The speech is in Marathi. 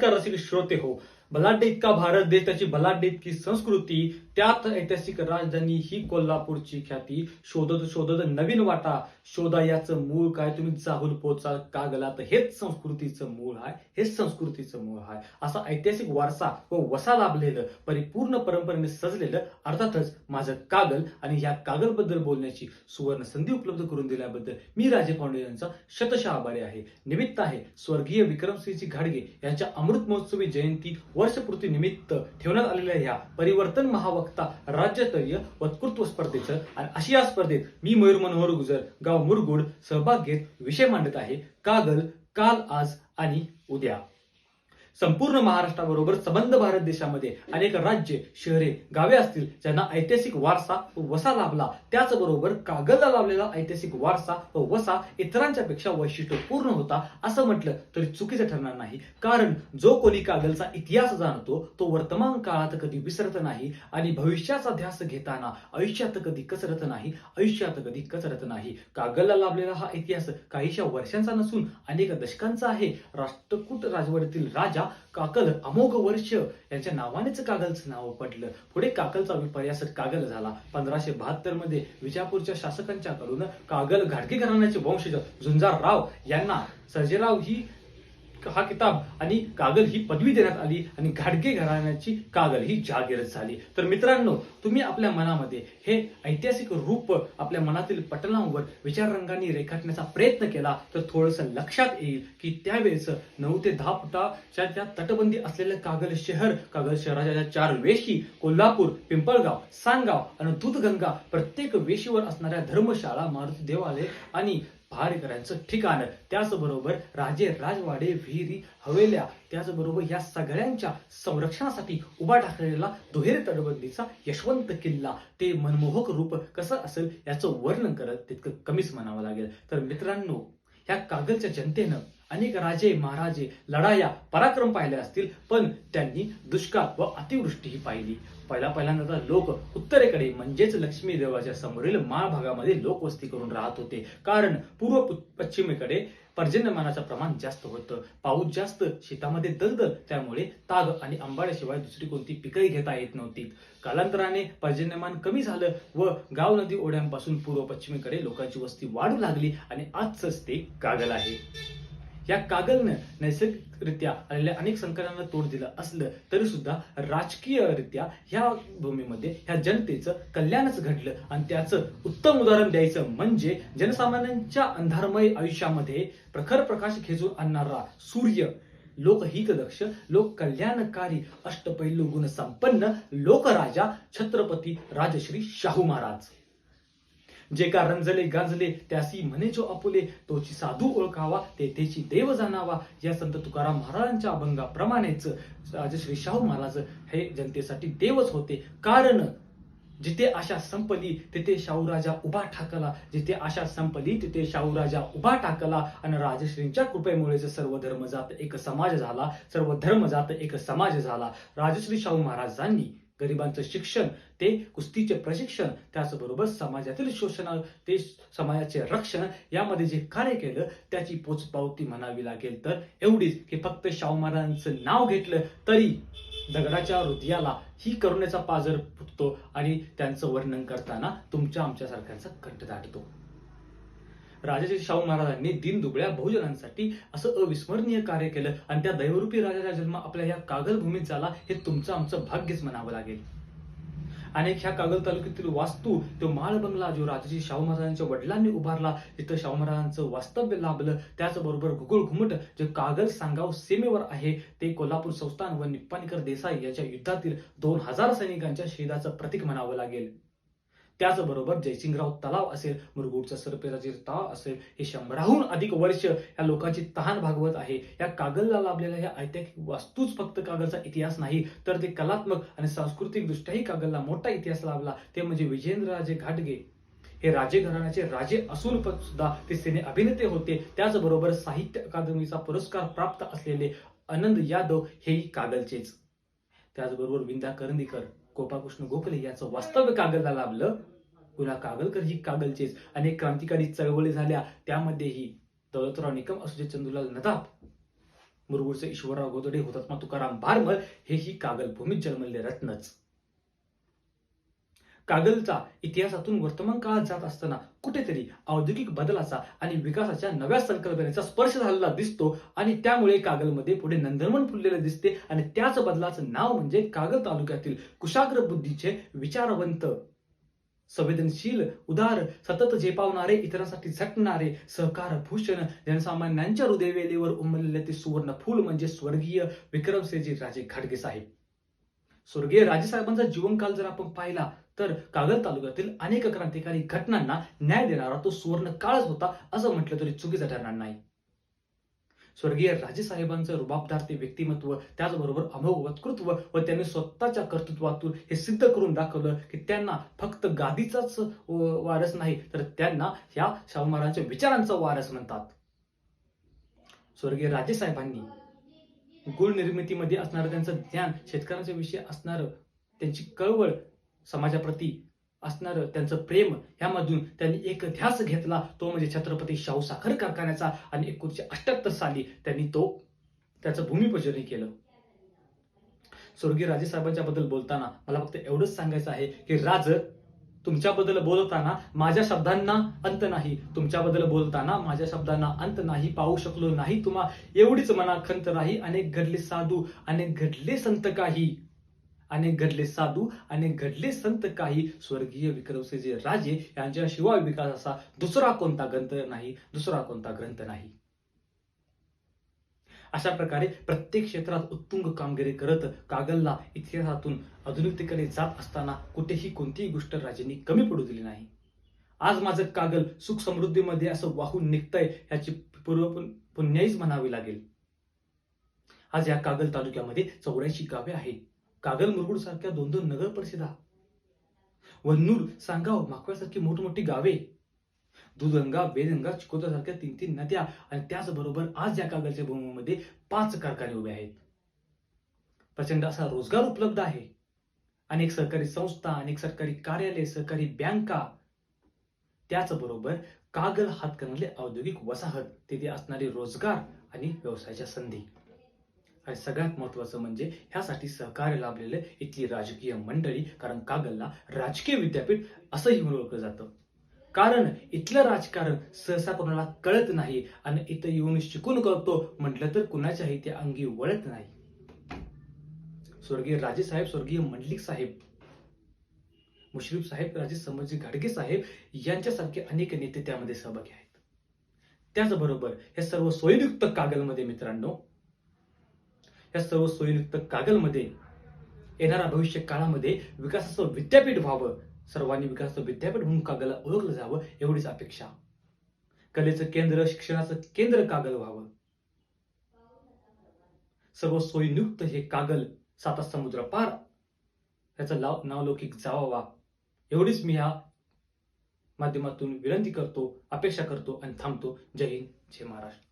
नमस्कार रसिक श्रोते हो. बलाढ्य इतका भारत देश त्याची बलाढ्य इतकी संस्कृती त्यात ऐतिहासिक राजधानी ही कोल्हापूरची ख्याती. शोधत शोधत नवीन वाटा. शोधा याचं मूळ काय? तुम्ही जाहून पोचा का गेलात हेच संस्कृतीचं मूळ आहे हेच संस्कृतीचं मूळ आहे असा ऐतिहासिक वारसा व वसा लाभलेलं परिपूर्ण परंपरेने सजलेलं अर्थातच माझं कागल आणि या कागलबद्दल बोलण्याची सुवर्ण संधी उपलब्ध करून दिल्याबद्दल मी राजे पांडे यांचा शतशः आभारी आहे. निमित्त आहे स्वर्गीय विक्रमसिंहजी घाडगे यांच्या अमृत महोत्सवी जयंती वर्षपूर्ती निमित्त ठेवण्यात आलेल्या ह्या परिवर्तन महावक्ता राज्यस्तरीय वक्तृत्व स्पर्धेचं आणि अशी या स्पर्धेत मी मयूर मनोहर गुजर गाव मुरगुड सहभाग घेत विषय मांडत आहे. कागल काल आज आणि उद्या. संपूर्ण महाराष्ट्राबरोबर संबंध भारत देशामध्ये अनेक राज्य शहरे गावे असतील ज्यांना ऐतिहासिक वारसा व वसा लाभला. त्याचबरोबर कागलला लाभलेला ऐतिहासिक वारसा व वसा इतरांच्या पेक्षा वैशिष्ट्यपूर्ण होता असं म्हटलं तरी चुकीचं ठरणार नाही. कारण जो कोणी कागलचा इतिहास जाणतो तो वर्तमान काळात कधी विसरत नाही आणि भविष्याचा ध्यास घेताना आयुष्यात कधी कसरत नाही आयुष्यात कधी कसरत नाही. कागलला लाभलेला हा इतिहास काहीशा वर्षांचा नसून अनेक दशकांचा आहे. राष्ट्रकूट राजवटीतील राजा काकल अमोघ वर्ष यांच्या नावानेच कागलचं नाव पडलं. पुढे काकलचा विपर्यास कागल झाला. पंधराशे बहात्तरमध्ये विजापूरच्या शासकांच्याकडून कागल घाटगे घराण्याचे वंशज झुंजार राव यांना सर्जेराव ही हा किताब आणि कागल ही पदवी देण्यात आली आणि घाटगे घराण्याची कागल ही जागीर झाली. तर मित्रांनो तुम्ही आपल्या मनामध्ये हे ऐतिहासिक रूप आपल्या मनातील पटलांवर विचाररंगाने रेखाटण्याचा प्रयत्न केला तर थोडस लक्षात येईल की त्यावेळेस नऊ ते दहा फुटाच्या त्या तटबंदी असलेलं कागल शहर कागल शहराच्या चार वेशी कोल्हापूर पिंपळगाव सांगाव आणि दूधगंगा प्रत्येक वेशीवर असणाऱ्या धर्मशाळा मारुती देवालय आणि पहारेकरांचं ठिकाण. त्याचबरोबर राजे राजवाडे विहिरी हवेल्या त्याचबरोबर या सगळ्यांच्या संरक्षणासाठी उभा टाकलेला दुहेरी तटबंदीचा यशवंत किल्ला. ते मनमोहक रूप कसं असेल याचं वर्णन करत तितकं कमीच म्हणावं लागेल. तर मित्रांनो ह्या कागलच्या जनतेनं अनेक राजे महाराजे लढाया पराक्रम पाहिले असतील पण त्यांनी दुष्काळ व अतिवृष्टीही पाहिली. पहिला पहिल्यांदा लोक उत्तरेकडे म्हणजेच लक्ष्मी देवाच्या समोरील माळ भागामध्ये लोकवस्ती करून राहत होते. कारण पूर्व पश्चिमेकडे पर्जन्यमानाचं प्रमाण जास्त होतं. पाऊस जास्त शेतामध्ये दलदल त्यामुळे ताग आणि आंबाड्याशिवाय दुसरी कोणती पिकही घेता येत नव्हती. कालांतराने पर्जन्यमान कमी झालं व गाव नदी ओढ्यांपासून पूर्व पश्चिमेकडे लोकांची वस्ती वाढू लागली आणि आजच ते कागल आहे. या कागलनं नैसर्गिकरित्या आलेल्या अनेक संकटांना तोड दिलं असलं तरी सुद्धा राजकीयरित्या ह्या भूमीमध्ये ह्या जनतेचं कल्याणच घडलं. आणि त्याचं उत्तम उदाहरण द्यायचं म्हणजे जनसामान्यांच्या अंधारमय आयुष्यामध्ये प्रखर प्रकाश खेचून आणणारा सूर्य लोकहितदक्ष लोक कल्याणकारी अष्टपैलू गुण संपन्न लोकराजा छत्रपती राजश्री शाहू महाराज. जे का रंजले गांजले त्यासी म्हणे जो अपुले तोची साधू ओळखावा तेथेची देव जाणावा. या संत तुकाराम महाराजांच्या अभंगाप्रमाणेच राजश्री शाहू महाराज हे जनतेसाठी देवच होते. कारण जिथे आशा संपली तिथे शाहूराजा उभा ठाकला. जिथे आशा संपली तिथे शाहूराजा उभा टाकला आणि राजश्रींच्या कृपेमुळेच सर्व धर्म जात एक समाज झाला सर्व धर्म जात एक समाज झाला. राजश्री शाहू महाराजांनी गरिबांचं शिक्षण ते कुस्तीचे प्रशिक्षण त्याचबरोबर समाजातील शोषण ते समाजाचे रक्षण यामध्ये जे कार्य केलं त्याची पोचपावती म्हणावी लागेल. तर एवढीच की फक्त शाहू महाराजांचं नाव घेतलं तरी दगडाच्या हृदयाला ही करुणेचा पाजर फुटतो आणि त्यांचं वर्णन करताना तुमच्या आमच्या सारख्यांचा कंठ दाटतो. राजाचे शाहू महाराजांनी दीनदुबळ्या बहुजनांसाठी असं अविस्मरणीय कार्य केलं आणि त्या दैवरूपी राजाचा जन्म आपल्या या कागल भूमीत झाला हे तुमचं आमचं भाग्यच म्हणावं लागेल. अनेक ह्या कागल तालुक्यातील वास्तू तो माळ बंगला जो राजाजी शाहू महाराजांच्या वडिलांनी उभारला तिथं शाहू महाराजांचं वास्तव्य लाभलं त्याचबरोबर घुगुळ घुमट जे कागल सांगाव सीमेवर आहे ते कोल्हापूर संस्थान व निप्पाणकर देसाई याच्या युद्धातील दोन हजार सैनिकांच्या शहीदाचं प्रतीक म्हणावं लागेल. त्याचबरोबर जयसिंगराव तलाव असेल मुरगुडचा सरपेराचे तलाव असेल हे शंभराहून अधिक वर्ष या लोकांची तहान भागवत आहे. या कागलला लाभलेल्या ह्या ऐतिहासिक वास्तूच फक्त कागलचा इतिहास नाही तर ते कलात्मक आणि सांस्कृतिक दृष्ट्याही कागलला मोठा इतिहास लाभला. ते म्हणजे विजेंद्रराजे घाटगे. हे राजे घराण्याचे राजे असून पण सुद्धा ते सिने अभिनेते होते. त्याचबरोबर साहित्य अकादमीचा पुरस्कार प्राप्त असलेले आनंद यादव हेही कागलचेच त्याचबरोबर विंदा करंदीकर गोपाकृष्ण गोखले याचं वास्तव्य कागलला लाभलं. गुला कागलकर ही कागलचेच अनेक क्रांतिकारी चळवळी झाल्या. त्यामध्येही दौलतराव निकम असू दे चंदुलाल नदाब मुरगुडचे ईश्वरराव गोदडे हुतात्मा तुकाराम भारमल हे ही कागल भूमीत जन्मलेले रत्नच. कागलचा इतिहासातून वर्तमान काळात जात असताना कुठेतरी औद्योगिक बदलाचा आणि विकासाच्या नव्या संकल्पनेचा स्पर्श झालेला दिसतो आणि त्यामुळे कागलमध्ये पुढे नंदनवन फुललेले दिसते आणि त्याच बदलाचं नाव म्हणजे कागल तालुक्यातील कुशाग्र बुद्धीचे विचारवंत संवेदनशील उदार सतत झेपावणारे इतरांसाठी झटणारे सहकार भूषण जनसामान्यांच्या हृदयवेलीवर उमललेले ते सुवर्ण फूल म्हणजे स्वर्गीय विक्रमसेजी राजे घाटगे साहेब. स्वर्गीय राजेसाहेबांचा जीवनकाल जर आपण पाहिला तर कागल तालुक्यातील अनेक क्रांतिकारी घटनांना न्याय देणारा तो सुवर्ण काळच होता असं म्हटलं तरी चुकीचं ठरणार नाही. स्वर्गीय राजेसाहेबांचं रुबाबदार ते व्यक्तिमत्व त्याचबरोबर अमोघ वक्तृत्व व त्यांनी स्वतःच्या कर्तृत्वातून हे सिद्ध करून दाखवलं की त्यांना फक्त गादीचाच वारस नाही तर त्यांना ह्या शाहूमारांच्या विचारांचा वारस म्हणतात. स्वर्गीय राजेसाहेबांनी गुळ निर्मितीमध्ये असणारं त्यांचं ज्ञान शेतकऱ्यांच्या विषयी असणारं त्यांची कळवळ समाजाप्रती असणारं त्यांचं प्रेम ह्यामधून त्यांनी एक ध्यास घेतला. तो म्हणजे छत्रपती शाहू साखर कारखान्याचा आणि एकोणीशे अठ्याहत्तर साली त्यांनी तो त्याचं भूमिपूजनही केलं. स्वर्गीय राजेसाहेबांच्या बद्दल बोलताना मला फक्त एवढंच सांगायचं आहे की राज तुमच्याबद्दल बोलताना माझ्या शब्दांना अंत नाही. तुमच्याबद्दल बोलताना माझ्या शब्दांना अंत नाही. पाहू शकलो नाही तुम्हा. एवढीच मना खंत नाही. अनेक घडले साधू अनेक घडले संत काही. अनेक घडले साधू अनेक घडले संत काही. स्वर्गीय विक्रमसिंहजी राजे यांच्या शिवाय विकासाचा दुसरा कोणता ग्रंथ नाही? दुसरा कोणता ग्रंथ नाही? अशा प्रकारे प्रत्येक क्षेत्रात उत्तुंग कामगिरी करत कागलला इतिहासातून आधुनिकतेकडे जात असताना कुठेही कोणतीही गोष्ट राजांनी कमी पडू दिली नाही. आज माझं कागल सुख समृद्धीमध्ये असं वाहून निघतंय ह्याची पूर्व पुण्याईच म्हणावी लागेल. आज या कागल तालुक्यामध्ये चौऱ्याऐंशी गावे आहेत. कागल मुरगुड सारख्या दोन दोन नगर परिषदा वन्नूर सांगाव माकव्यासारखी मोठमोठी गावे. दुधगंगा बेदंगा चिकोदा सारख्या तीन तीन नद्या आणि त्याचबरोबर आज या कागलच्या भूमीमध्ये पाच कारखाने उभे आहेत. प्रचंड असा रोजगार उपलब्ध आहे. अनेक सरकारी संस्था अनेक सरकारी कार्यालय सहकारी बँका त्याचबरोबर कागल हातकणले औद्योगिक वसाहत तिथे असणारे रोजगार आणि व्यवसायाच्या संधी. आणि सगळ्यात महत्वाचं म्हणजे ह्यासाठी सहकार्य लाभलेलं इथली राजकीय मंडळी कारण कागलला राजकीय विद्यापीठ असंही ओळखलं जातं. कारण इथलं राजकारण सहसा कोणाला कळत नाही आणि इथं येऊन शिकून करतो म्हटलं तर कुणाच्याही ते अंगी वळत नाही. स्वर्गीय राजे साहेब स्वर्गीय मंडलिक साहेब मुश्रीफ साहेब राजे समजी घाडगे साहेब यांच्यासारखे अनेक नेते त्यामध्ये सहभागी आहेत. त्याचबरोबर हे सर्व सोयीयुक्त कागलमध्ये मित्रांनो या सर्व सोयीयुक्त कागलमध्ये येणाऱ्या भविष्य काळामध्ये विकासाचं विद्यापीठ व्हावं सर्वांनी विकास विद्यापीठ म्हणून कागलला ओळखलं जावं एवढीच अपेक्षा. कलेचं केंद्र शिक्षणाचं केंद्र कागल व्हावं. सर्व सोयीयुक्त हे कागल साता समुद्र पार. याचा लाव नावलौकिक जावावा. एवढीच मी या माध्यमातून विनंती करतो अपेक्षा करतो आणि थांबतो. जय हिंद जय महाराष्ट्र.